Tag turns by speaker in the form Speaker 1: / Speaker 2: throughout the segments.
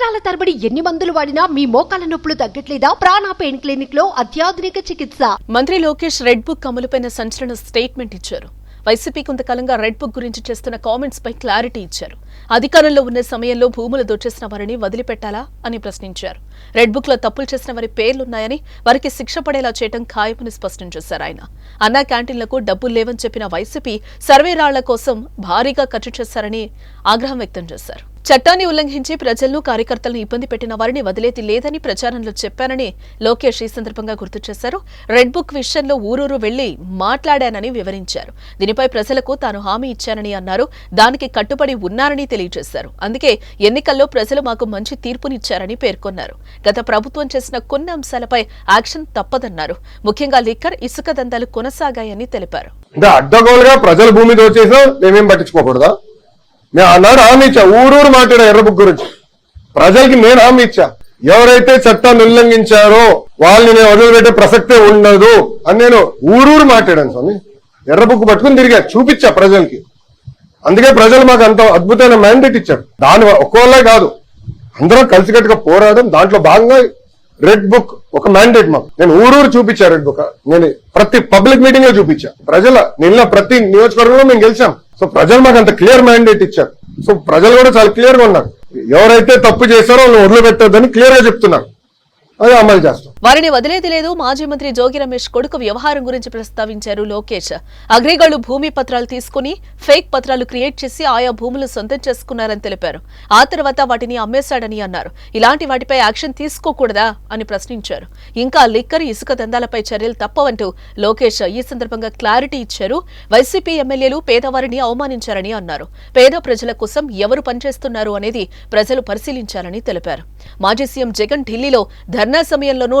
Speaker 1: సంవత్సరాల తరబడి ఎన్ని మందులు వాడినా మీ మోకాల నొప్పులు తగ్గట్లేదా? ప్రాణ పెయిన్ క్లినిక్లో అత్యాధునిక చికిత్స.
Speaker 2: మంత్రి లోకేష్ రెడ్ బుక్ అమలుపైన సంచలన స్టేట్మెంట్ ఇచ్చారు. వైసీపీ కొంతకాలంగా రెడ్ బుక్ గురించి చేస్తున్న కామెంట్స్ పై క్లారిటీ ఇచ్చారు. అధికారంలో ఉన్న సమయంలో భూములు దోచేసిన వారిని వదిలిపెట్టాలా అని ప్రశ్నించారు. రెడ్ బుక్లో తప్పులు చేసిన వారి పేర్లున్నాయని వారికి శిక్ష పడేలా చేయడం ఖాయమని స్పష్టం చేశారు ఆయన. అన్నా క్యాంటీన్లకు డబ్బులు లేవని చెప్పిన వైసీపీ సర్వే రాళ్ళ కోసం భారీగా ఖర్చు చేశారని ఆగ్రహం వ్యక్తం చేశారు. చట్టాన్ని ఉల్లంఘించి ప్రజలను కార్యకర్తలను ఇబ్బంది పెట్టిన వారిని వదిలేది లేదని ప్రచారంలో చెప్పానని లోకేష్ ఈ సందర్భంగా గుర్తు చేశారు. రెడ్ బుక్ విషయంలో ఊరూరు వెళ్ళి మాట్లాడానని వివరించారు. దీనిపై ప్రజలకు తాను హామీ ఇచ్చానని అన్నారు. దానికి కట్టుబడి ఉన్నారని తెలియజేశారు. అందుకే ఎన్నికల్లో ప్రజలు మాకు మంచి తీర్పునిచ్చారని పేర్కొన్నారు. గత ప్రభుత్వం చేసిన కొన్ని అంశాలపై యాక్షన్ తప్పదన్నారు. ముఖ్యంగా లిక్కర్ ఇసుక దందాలు కొనసాగాయని తెలిపారు.
Speaker 3: అడ్డగోలుగా ప్రజల భూమి దోచేసినా మేమేం పట్టించుకోకూడదా? నేను ఆనాడు హామీ ఇచ్చా. ఊరూరు మాట్లాడా ఎర్రబుక్ గురించి. ప్రజలకి నేను హామీ ఇచ్చా. ఎవరైతే చట్టాన్ని ఉల్లంఘించారో వాళ్ళని నేను వదిలిపెట్టే ప్రసక్తే ఉండదు అని నేను ఊరూరు మాట్లాడాను స్వామి. ఎర్రబుక్ పట్టుకుని తిరిగా చూపించా ప్రజలకి. అందుకే ప్రజలు మాకు అంత అద్భుతమైన మ్యాండేట్ ఇచ్చారు. దాని ఒక్కోళ్ళే కాదు అందరం కలిసికట్టుగా పోరాడడం దాంట్లో భాగంగా రెడ్ బుక్ ఒక మ్యాండేట్ మాకు. నేను ఊరూరు చూపించా రెడ్ బుక్ నేను ప్రతి పబ్లిక్ మీటింగ్లో చూపించా. ప్రజల నిన్న ప్రతి నియోజకవర్గంలో మేము గెలిచాం. సో ప్రజలు మాకు అంత క్లియర్ మ్యాండేట్ ఇచ్చారు. సో ప్రజలు కూడా చాలా క్లియర్గా ఉన్నారు. ఎవరైతే తప్పు చేశారో వాళ్ళు వదిలిపెట్టద్దని క్లియర్గా చెప్తున్నారు. అది అమలు చేస్తాం.
Speaker 2: వారిని వదిలేది లేదు. మాజీ మంత్రి జోగి రమేష్ కొడుకు వ్యవహారం గురించి ప్రస్తావించారు లోకేష్. అగ్రిగళ్ళు భూమి పత్రాలు తీసుకుని ఫేక్ పత్రాలు క్రియేట్ చేసి ఆయా భూములు సొంతం చేసుకున్నారని తెలిపారు. ఆ తర్వాత వాటిని అమ్మేశాడని అన్నారు. ఇలాంటి వాటిపై యాక్షన్ తీసుకోకూడదా అని ప్రశ్నించారు. ఇంకా లిక్కర్ ఇసుక దందాలపై చర్యలు తప్పవంటూ లోకేష్ ఈ సందర్భంగా క్లారిటీ ఇచ్చారు. వైసీపీ ఎమ్మెల్యేలు పేదవారిని అవమానించారని అన్నారు. పేద ప్రజల కోసం ఎవరు పనిచేస్తున్నారు అనేది ప్రజలు పరిశీలించాలని తెలిపారు. మాజీ సీఎం జగన్ ఢిల్లీలో ధర్నా సమయంలోనూ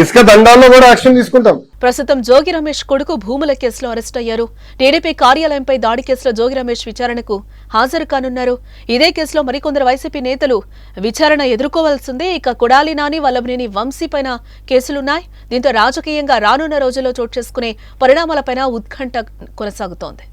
Speaker 3: ఇసుక దండాల్లో కూడా యాక్షన్ తీసుకుంటాం.
Speaker 2: ప్రస్తుతం జోగి రమేష్ కొడుకు భూముల కేసులో అరెస్ట్ అయ్యారు. టీడీపీ కార్యాలయంపై దాడి కేసులో జోగి రమేష్ విచారణకు హాజరు కానున్నారు. ఇదే కేసులో మరికొందరు వైసీపీ నేతలు విచారణ ఎదుర్కోవాల్సిందే. ఇక కొడాలి నాని వల్లభనేని వంశీ పైన కేసులున్నాయి. దీంతో రాజకీయంగా రానున్న రోజుల్లో చోటు చేసుకునే పరిణామాలపైన ఉత్కంఠ కొనసాగుతోంది.